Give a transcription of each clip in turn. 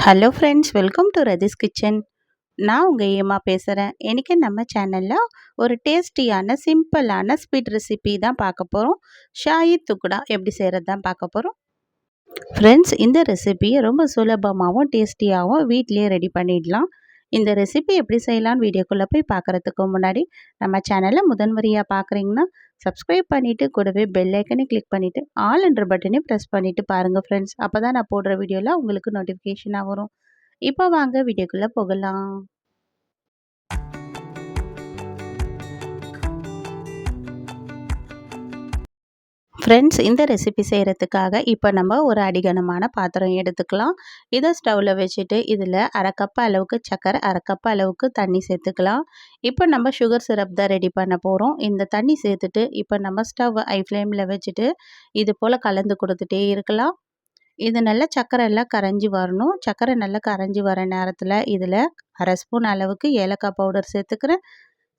Hello friends welcome to Rathi's kitchen நான் உங்கள் ஏமா பேசுகிறேன் இன்றைக்கி நம்ம சேனலில் ஒரு டேஸ்டியான சிம்பிளான ஸ்வீட் ரெசிபி தான் பார்க்க போகிறோம் ஷாயி துக்குடா எப்படி செய்கிறது தான் பார்க்க போகிறோம் ஃப்ரெண்ட்ஸ் இந்த ரெசிபியை ரொம்ப சுலபமாகவும் டேஸ்டியாகவும் வீட்லேயே ரெடி பண்ணிடலாம். இந்த ரெசிபி எப்படி செய்யலான்னு வீடியோக்குள்ளே போய் பார்க்குறதுக்கு முன்னாடி நம்ம சேனலை முதன்முறையாக பார்க்குறீங்கன்னா சப்ஸ்கிரைப் பண்ணிவிட்டு கூடவே பெல் ஐக்கனை கிளிக் பண்ணிவிட்டு ஆல் என்ற பட்டனையும் ப்ரெஸ் பண்ணிவிட்டு பாருங்கள் ஃப்ரெண்ட்ஸ் அப்போ தான் நான் போடுற வீடியோவில் உங்களுக்கு நோட்டிஃபிகேஷனாக வரும். இப்போ வாங்க வீடியோக்குள்ளே போகலாம். ஃப்ரெண்ட்ஸ் இந்த ரெசிபி செய்கிறதுக்காக இப்போ நம்ம ஒரு அடிகனமான பாத்திரம் எடுத்துக்கலாம். இதை ஸ்டவ்வில் வச்சுட்டு இதில் அரை அளவுக்கு சக்கரை அரை அளவுக்கு தண்ணி சேர்த்துக்கலாம். இப்போ நம்ம சுகர் சிரப் தான் ரெடி பண்ண போகிறோம் இந்த தண்ணி சேர்த்துட்டு இப்போ நம்ம ஸ்டவ் ஐ ஃப்ளேமில் வச்சுட்டு இது போல் கலந்து கொடுத்துட்டே இருக்கலாம். இது நல்லா சக்கரை எல்லாம் கரைஞ்சி வரணும். சக்கரை நல்லா கரைஞ்சி வர நேரத்தில் இதில் அரை ஸ்பூன் அளவுக்கு ஏலக்காய் பவுடர் சேர்த்துக்கிறேன்.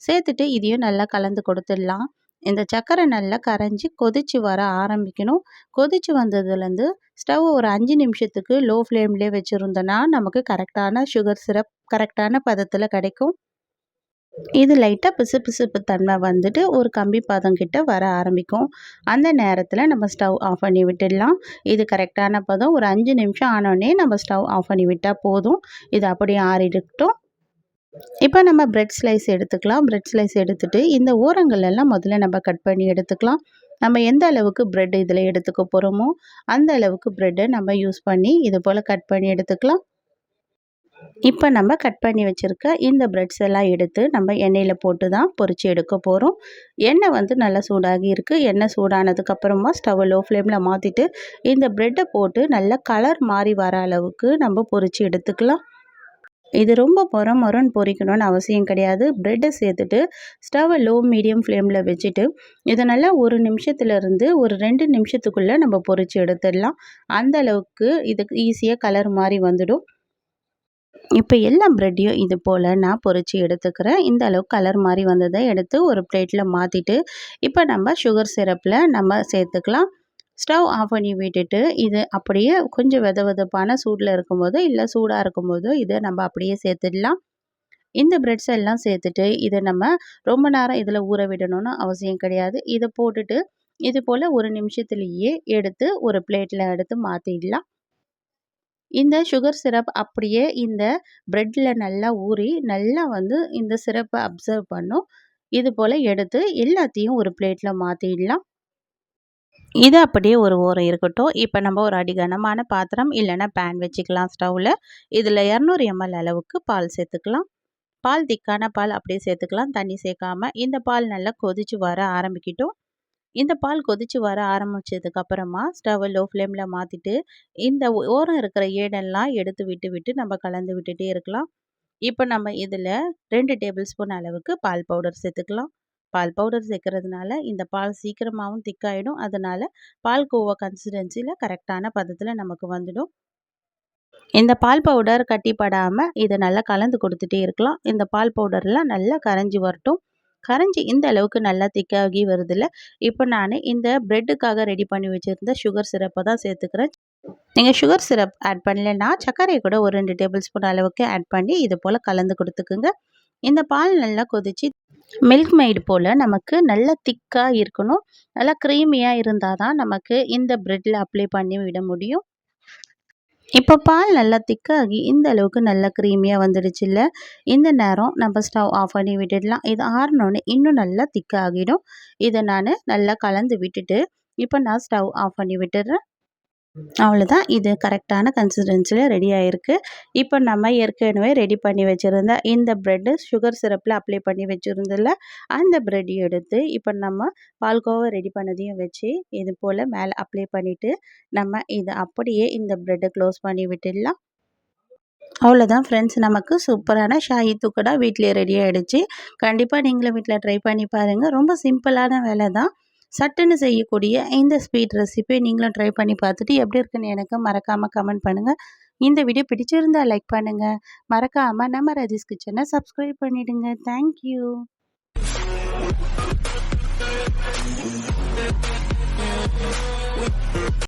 சேர்த்துட்டு இதையும் நல்லா கலந்து கொடுத்துடலாம். இந்த சர்க்கரை நல்லா கரைஞ்சி கொதித்து வர ஆரம்பிக்கணும். கொதித்து வந்ததுலேருந்து ஸ்டவ் ஒரு அஞ்சு நிமிஷத்துக்கு லோ ஃப்ளேம்லேயே வச்சுருந்தோன்னா நமக்கு கரெக்டான சுகர் சிரப் கரெக்டான பதத்தில் கிடைக்கும். இது லைட்டாக பிசு பிசுப்பு தன்மை வந்துட்டு ஒரு கம்பி பதம் கிட்ட வர ஆரம்பிக்கும். அந்த நேரத்தில் நம்ம ஸ்டவ் ஆஃப் பண்ணி விட்டுடலாம். இது கரெக்டான பதம் ஒரு அஞ்சு நிமிஷம் ஆனோடனே நம்ம ஸ்டவ் ஆஃப் பண்ணி விட்டால் போதும். இது அப்படியே ஆறிடட்டும். இப்போ நம்ம ப்ரெட் ஸ்லைஸ் எடுத்துக்கலாம். ப்ரெட் ஸ்லைஸ் எடுத்துகிட்டு இந்த ஓரங்கள் எல்லாம் முதல்ல நம்ம கட் பண்ணி எடுத்துக்கலாம். நம்ம எந்த அளவுக்கு ப்ரெட் இதில் எடுத்துக்க போகிறோமோ அந்த அளவுக்கு ப்ரெட்டை நம்ம யூஸ் பண்ணி இது போல் கட் பண்ணி எடுத்துக்கலாம். இப்போ நம்ம கட் பண்ணி வச்சுருக்க இந்த ப்ரெட்ஸ் எல்லாம் எடுத்து நம்ம எண்ணெயில் போட்டு தான் பொறிச்சு எடுக்க போகிறோம் எண்ணெய் வந்து நல்லா சூடாகி இருக்குது எண்ணெய் சூடானதுக்கப்புறமா ஸ்டவ் லோ ஃப்ளேமில் மாற்றிட்டு இந்த ப்ரெட்டை போட்டு நல்லா கலர் மாறி வர அளவுக்கு நம்ம பொறிச்சு எடுத்துக்கலாம். இது ரொம்ப முற முறன்னு பொரிக்கணும்னு அவசியம் கிடையாது. ப்ரெட்டை சேர்த்துட்டு ஸ்டவ்வை லோ மீடியம் ஃப்ளேமில் வச்சுட்டு இதை நல்லா ஒரு நிமிஷத்துலேருந்து ஒரு ரெண்டு நிமிஷத்துக்குள்ளே நம்ம பொரித்து எடுத்துடலாம். அந்த அளவுக்கு இதுக்கு ஈஸியாக கலர் மாதிரி வந்துடும். இப்போ எல்லா ப்ரெட்டையும் இது போல் நான் பொறிச்சு எடுத்துக்கிறேன். இந்த அளவுக்கு கலர் மாதிரி வந்ததை எடுத்து ஒரு பிளேட்டில் மாற்றிட்டு இப்போ நம்ம சுகர் சிரப்பில் நம்ம சேர்த்துக்கலாம். ஸ்டவ் ஆஃப் பண்ணி விட்டுட்டு இது அப்படியே கொஞ்சம் வெத வெதப்பான சூடில் இருக்கும்போது இல்லை சூடாக இருக்கும்போது இதை நம்ம அப்படியே சேர்த்துடலாம். இந்த பிரெட்ஸ் எல்லாம் சேர்த்துட்டு இதை நம்ம ரொம்ப நேரம் இதில் ஊற விடணும்னு அவசியம் கிடையாது. இதை போட்டுட்டு இது போல் ஒரு நிமிஷத்துலேயே எடுத்து ஒரு பிளேட்டில் எடுத்து மாற்றிடலாம் இந்த சுகர் சிரப் அப்படியே இந்த ப்ரெட்டில் நல்லா ஊறி நல்லா வந்து இந்த சிரப்பை அப்சர்வ் பண்ணும். இது போல் எடுத்து எல்லாத்தையும் ஒரு பிளேட்டில் மாற்றிடலாம் இது அப்படியே ஒரு ஓரம் இருக்கட்டும். இப்போ நம்ம ஒரு அடிகனமான பாத்திரம் இல்லைன்னா பேன் வச்சுக்கலாம் ஸ்டவ்வில் இதில் இரநூறு எம்எல் அளவுக்கு பால் சேர்த்துக்கலாம். பால் திக்கான பால் அப்படியே சேர்த்துக்கலாம். தண்ணி சேர்க்காமல் இந்த பால் நல்லா கொதித்து வர ஆரம்பிக்கட்டும். இந்த பால் கொதித்து வர ஆரம்பித்ததுக்கப்புறமா ஸ்டவ்வை லோ ஃப்ளேமில் மாற்றிட்டு இந்த ஓரம் இருக்கிற ஏடெல்லாம் எடுத்து விட்டு விட்டு நம்ம கலந்து விட்டுகிட்டே இருக்கலாம். இப்போ நம்ம இதில் ரெண்டு டேபிள் ஸ்பூன் அளவுக்கு பால் பவுடர் சேர்த்துக்கலாம். பால் பவுடர் சேர்க்கறதுனால இந்த பால் சீக்கிரமாகவும் திக்காயிடும். அதனால் பால் கோவா கன்சிஸ்டன்சியில் கரெக்டான பதத்தில் நமக்கு வந்துடும். இந்த பால் பவுடர் கட்டிப்படாமல் இதை நல்லா கலந்து கொடுத்துட்டே இருக்கலாம். இந்த பால் பவுடர்லாம் நல்லா கரைஞ்சி வரட்டும். கரைஞ்சி இந்த அளவுக்கு நல்லா திக்காகி வருதில்ல இப்போ நான் இந்த ப்ரெட்டுக்காக ரெடி பண்ணி வச்சுருந்த சுகர் சிரப்பை தான் சேர்த்துக்கிறேன். நீங்கள் சுகர் சிரப் ஆட் பண்ணலைன்னா சர்க்கரையை கூட ஒரு ரெண்டு டேபிள் ஸ்பூன் அளவுக்கு ஆட் பண்ணி இது போல் கலந்து கொடுத்துக்குங்க. இந்த பால் நல்லா கொதித்து மில்க் மெய்டு போல் நமக்கு நல்ல திக்காக இருக்கணும். நல்லா க்ரீமியாக இருந்தால் தான் நமக்கு இந்த ப்ரெட்டில் அப்ளை பண்ணி விட முடியும். இப்போ பால் நல்லா திக்காகி இந்த அளவுக்கு நல்லா க்ரீமியாக வந்துடுச்சு இல்லை? இந்த நேரம் நம்ம ஸ்டவ் ஆஃப் பண்ணி விட்டுடலாம். இது ஆறினோடனே இன்னும் நல்லா திக்காகிடும் இதை நான் நல்லா கலந்து விட்டுட்டு இப்போ நான் ஸ்டவ் ஆஃப் பண்ணி விட்டுடுறேன். அவ்வளோதான் இது கரெக்டான கன்சிஸ்டன்சியில் ரெடி ஆகிருக்கு இப்போ நம்ம ஏற்கனவே ரெடி பண்ணி வச்சுருந்த இந்த ப்ரெட்டு சுகர் சிரப்பில் அப்ளை பண்ணி வச்சுருந்ததில்ல அந்த ப்ரெட்டையும் எடுத்து இப்போ நம்ம பால்கோவை ரெடி பண்ணதையும் வச்சு இது போல் மேலே அப்ளை பண்ணிவிட்டு நம்ம இதை அப்படியே இந்த ப்ரெட்டை க்ளோஸ் பண்ணி விட்டுடலாம். அவ்வளோதான் ஃப்ரெண்ட்ஸ் நமக்கு சூப்பரான ஷாஹி தூக்கடா வீட்டிலே ரெடி ஆகிடுச்சு கண்டிப்பாக நீங்களும் வீட்டில் ட்ரை பண்ணி பாருங்கள் ரொம்ப சிம்பிளான வேலை தான் சட்டுன்னு செய்யக்கூடிய இந்த ஸ்வீட் ரெசிபியை நீங்களும் ட்ரை பண்ணி பார்த்துட்டு எப்படி இருக்குன்னு எனக்கு மறக்காமல் கமெண்ட் பண்ணுங்கள் இந்த வீடியோ பிடிச்சிருந்தால் லைக் பண்ணுங்கள் மறக்காமல் நம்ம ரஜிஸ் கிச்சனை சப்ஸ்கிரைப் பண்ணிவிடுங்க தேங்க்யூ